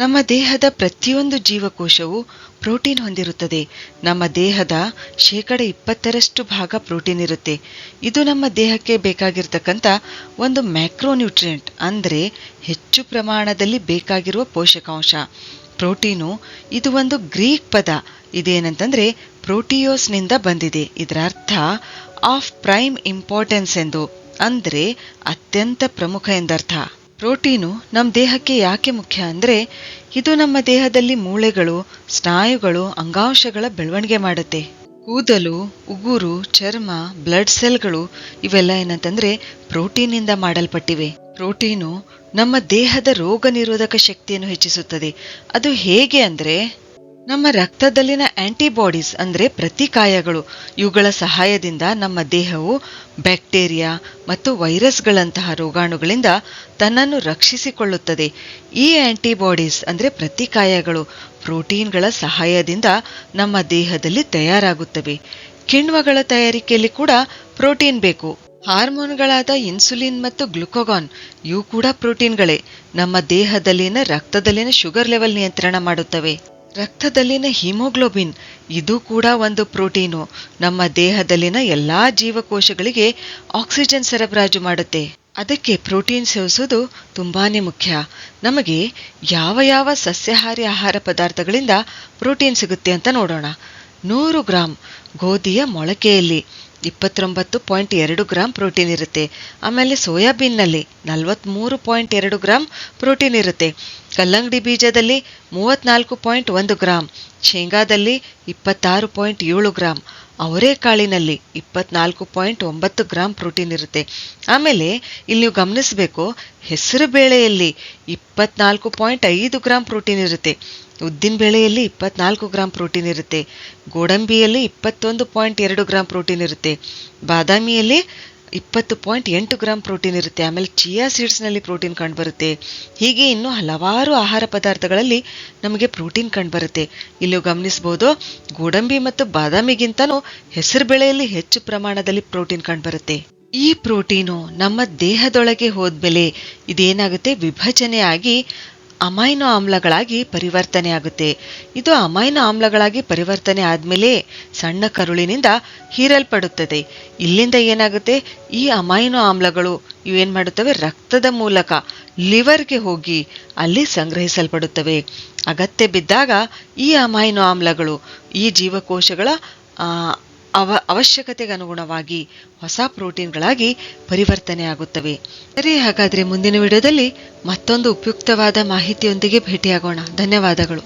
ನಮ್ಮ ದೇಹದ ಪ್ರತಿಯೊಂದು ಜೀವಕೋಶವು ಪ್ರೋಟೀನ್ ಹೊಂದಿರುತ್ತದೆ. ನಮ್ಮ ದೇಹದ ಶೇಕಡ ಇಪ್ಪತ್ತರಷ್ಟು ಭಾಗ ಪ್ರೋಟೀನ್ ಇರುತ್ತೆ. ಇದು ನಮ್ಮ ದೇಹಕ್ಕೆ ಬೇಕಾಗಿರ್ತಕ್ಕಂಥ ಒಂದು ಮ್ಯಾಕ್ರೋನ್ಯೂಟ್ರಿಯೆಂಟ್, ಅಂದರೆ ಹೆಚ್ಚು ಪ್ರಮಾಣದಲ್ಲಿ ಬೇಕಾಗಿರುವ ಪೋಷಕಾಂಶ. ಪ್ರೋಟೀನು ಇದು ಒಂದು ಗ್ರೀಕ್ ಪದ. ಇದೇನಂತಂದರೆ ಪ್ರೋಟಿಯೋಸ್ನಿಂದ ಬಂದಿದೆ. ಇದರ ಅರ್ಥ ಆಫ್ ಪ್ರೈಮ್ ಇಂಪಾರ್ಟೆನ್ಸ್ ಎಂದು, ಅಂದರೆ ಅತ್ಯಂತ ಪ್ರಮುಖ ಎಂದರ್ಥ. ಪ್ರೋಟೀನು ನಮ್ಮ ದೇಹಕ್ಕೆ ಯಾಕೆ ಮುಖ್ಯ ಅಂದ್ರೆ ಇದು ನಮ್ಮ ದೇಹದಲ್ಲಿ ಮೂಳೆಗಳು, ಸ್ನಾಯುಗಳು, ಅಂಗಾಂಶಗಳ ಬೆಳವಣಿಗೆ ಮಾಡುತ್ತೆ. ಕೂದಲು, ಉಗುರು, ಚರ್ಮ, ಬ್ಲಡ್ ಸೆಲ್ಗಳು ಇವೆಲ್ಲ ಏನಂತಂದ್ರೆ ಪ್ರೋಟೀನಿಂದ ಮಾಡಲ್ಪಟ್ಟಿವೆ. ಪ್ರೋಟೀನು ನಮ್ಮ ದೇಹದ ರೋಗ ನಿರೋಧಕ ಶಕ್ತಿಯನ್ನು ಹೆಚ್ಚಿಸುತ್ತದೆ. ಅದು ಹೇಗೆ ಅಂದ್ರೆ ನಮ್ಮ ರಕ್ತದಲ್ಲಿನ ಆಂಟಿಬಾಡೀಸ್ ಅಂದರೆ ಪ್ರತಿಕಾಯಗಳು. ಇವುಗಳ ಸಹಾಯದಿಂದ ನಮ್ಮ ದೇಹವು ಬ್ಯಾಕ್ಟೀರಿಯಾ ಮತ್ತು ವೈರಸ್ಗಳಂತಹ ರೋಗಾಣುಗಳಿಂದ ತನ್ನನ್ನು ರಕ್ಷಿಸಿಕೊಳ್ಳುತ್ತದೆ. ಈ ಆಂಟಿಬಾಡೀಸ್ ಅಂದರೆ ಪ್ರತಿಕಾಯಗಳು ಪ್ರೋಟೀನ್ಗಳ ಸಹಾಯದಿಂದ ನಮ್ಮ ದೇಹದಲ್ಲಿ ತಯಾರಾಗುತ್ತವೆ. ಕಿಣ್ವಗಳ ತಯಾರಿಕೆಯಲ್ಲಿ ಕೂಡ ಪ್ರೋಟೀನ್ ಬೇಕು. ಹಾರ್ಮೋನ್ಗಳಾದ ಇನ್ಸುಲಿನ್ ಮತ್ತು ಗ್ಲುಕೋಗಾನ್, ಇವು ಕೂಡ ಪ್ರೋಟೀನ್ಗಳೇ. ನಮ್ಮ ದೇಹದಲ್ಲಿನ ರಕ್ತದಲ್ಲಿನ ಶುಗರ್ ಲೆವೆಲ್ ನಿಯಂತ್ರಣ ಮಾಡುತ್ತವೆ. ರಕ್ತದಲ್ಲಿನ ಹಿಮೋಗ್ಲೋಬಿನ್. ಇದು ಕೂಡ ಒಂದು ಪ್ರೋಟೀನು. ನಮ್ಮ ದೇಹದಲ್ಲಿನ ಎಲ್ಲಾ ಜೀವಕೋಶಗಳಿಗೆ ಆಕ್ಸಿಜನ್ ಸರಬರಾಜು ಮಾಡುತ್ತೆ. ಅದಕ್ಕೆ ಪ್ರೋಟೀನ್ ಸೇವಿಸುವುದು ತುಂಬಾನೇ ಮುಖ್ಯ. ನಮಗೆ ಯಾವ ಯಾವ ಸಸ್ಯಾಹಾರಿ ಆಹಾರ ಪದಾರ್ಥಗಳಿಂದ ಪ್ರೋಟೀನ್ ಸಿಗುತ್ತೆ ಅಂತ ನೋಡೋಣ. ನೂರು ಗ್ರಾಂ ಗೋಧಿಯ ಮೊಳಕೆಯಲ್ಲಿ ಇಪ್ಪತ್ತೊಂಬತ್ತು ಪಾಯಿಂಟ್ ಎರಡು ಗ್ರಾಂ ಪ್ರೋಟೀನ್ ಇರುತ್ತೆ. ಆಮೇಲೆ ಸೋಯಾಬೀನ್ನಲ್ಲಿ ನಲವತ್ಮೂರು ಪಾಯಿಂಟ್ ಎರಡು ಗ್ರಾಂ ಪ್ರೋಟೀನ್ ಇರುತ್ತೆ. ಕಲ್ಲಂಗಡಿ ಬೀಜದಲ್ಲಿ ಮೂವತ್ನಾಲ್ಕು ಪಾಯಿಂಟ್ ಒಂದು ಗ್ರಾಂ. ಶೇಂಗಾದಲ್ಲಿ ಇಪ್ಪತ್ತಾರು ಪಾಯಿಂಟ್ ಏಳು ಗ್ರಾಂ. ಅವರೆಕಾಳಿನಲ್ಲಿ ಇಪ್ಪತ್ನಾಲ್ಕು ಪಾಯಿಂಟ್ ಒಂಬತ್ತು ಗ್ರಾಂ ಪ್ರೋಟೀನ್ ಇರುತ್ತೆ. ಆಮೇಲೆ ಇಲ್ಲಿ ನೀವು ಗಮನಿಸಬೇಕು, ಹೆಸರು ಬೇಳೆಯಲ್ಲಿ ಇಪ್ಪತ್ನಾಲ್ಕು ಪಾಯಿಂಟ್ ಐದು ಗ್ರಾಂ ಪ್ರೋಟೀನ್ ಇರುತ್ತೆ. ಉದ್ದಿನ ಬೇಳೆಯಲ್ಲಿ ಇಪ್ಪತ್ನಾಲ್ಕು ಗ್ರಾಂ ಪ್ರೋಟೀನ್ ಇರುತ್ತೆ. ಗೋಡಂಬಿಯಲ್ಲಿ ಇಪ್ಪತ್ತೊಂದು ಪಾಯಿಂಟ್ ಎರಡು ಗ್ರಾಂ ಪ್ರೋಟೀನ್ ಇರುತ್ತೆ. ಬಾದಾಮಿಯಲ್ಲಿ ಇಪ್ಪತ್ತು ಪಾಯಿಂಟ್ ಎಂಟು ಗ್ರಾಂ ಪ್ರೋಟೀನ್ ಇರುತ್ತೆ. ಆಮೇಲೆ ಚಿಯಾ ಸೀಡ್ಸ್ನಲ್ಲಿ ಪ್ರೋಟೀನ್ ಕಂಡುಬರುತ್ತೆ. ಹೀಗೆ ಇನ್ನೂ ಹಲವಾರು ಆಹಾರ ಪದಾರ್ಥಗಳಲ್ಲಿ ನಮಗೆ ಪ್ರೋಟೀನ್ ಕಂಡುಬರುತ್ತೆ. ಇಲ್ಲಿ ಗಮನಿಸಬಹುದು ಗೋಡಂಬಿ ಮತ್ತು ಬಾದಾಮಿಗಿಂತನೂ ಹೆಸರು ಬೆಳೆಯಲ್ಲಿ ಹೆಚ್ಚು ಪ್ರಮಾಣದಲ್ಲಿ ಪ್ರೋಟೀನ್ ಕಂಡುಬರುತ್ತೆ. ಈ ಪ್ರೋಟೀನು ನಮ್ಮ ದೇಹದೊಳಗೆ ಹೋದ್ಮೇಲೆ ಇದೇನಾಗುತ್ತೆ? ವಿಭಜನೆ ಆಗಿ ಅಮೈನೋ ಆಮ್ಲಗಳಾಗಿ ಪರಿವರ್ತನೆ ಆಗುತ್ತೆ. ಇದು ಅಮೈನೋ ಆಮ್ಲಗಳಾಗಿ ಪರಿವರ್ತನೆ ಆದಮೇಲೆ ಸಣ್ಣ ಕರುಳಿನಿಂದ ಹೀರಲ್ಪಡುತ್ತದೆ. ಇಲ್ಲಿಂದ ಏನಾಗುತ್ತೆ? ಈ ಅಮೈನೋ ಆಮ್ಲಗಳು ಇವೇನು ಮಾಡುತ್ತವೆ? ರಕ್ತದ ಮೂಲಕ ಲಿವರ್ಗೆ ಹೋಗಿ ಅಲ್ಲಿ ಸಂಗ್ರಹಿಸಲ್ಪಡುತ್ತವೆ. ಅಗತ್ಯ ಬಿದ್ದಾಗ ಈ ಅಮೈನೋ ಆಮ್ಲಗಳು, ಈ ಜೀವಕೋಶಗಳ ಅವ ಅವಶ್ಯಕತೆಗೆ ಅನುಗುಣವಾಗಿ ಹೊಸ ಪ್ರೋಟೀನ್ಗಳಾಗಿ ಪರಿವರ್ತನೆ ಆಗುತ್ತವೆ ಸರಿ, ಹಾಗಾದ್ರೆ ಮುಂದಿನ ವಿಡಿಯೋದಲ್ಲಿ ಮತ್ತೊಂದು ಉಪಯುಕ್ತವಾದ ಮಾಹಿತಿಯೊಂದಿಗೆ ಭೇಟಿಯಾಗೋಣ. ಧನ್ಯವಾದಗಳು.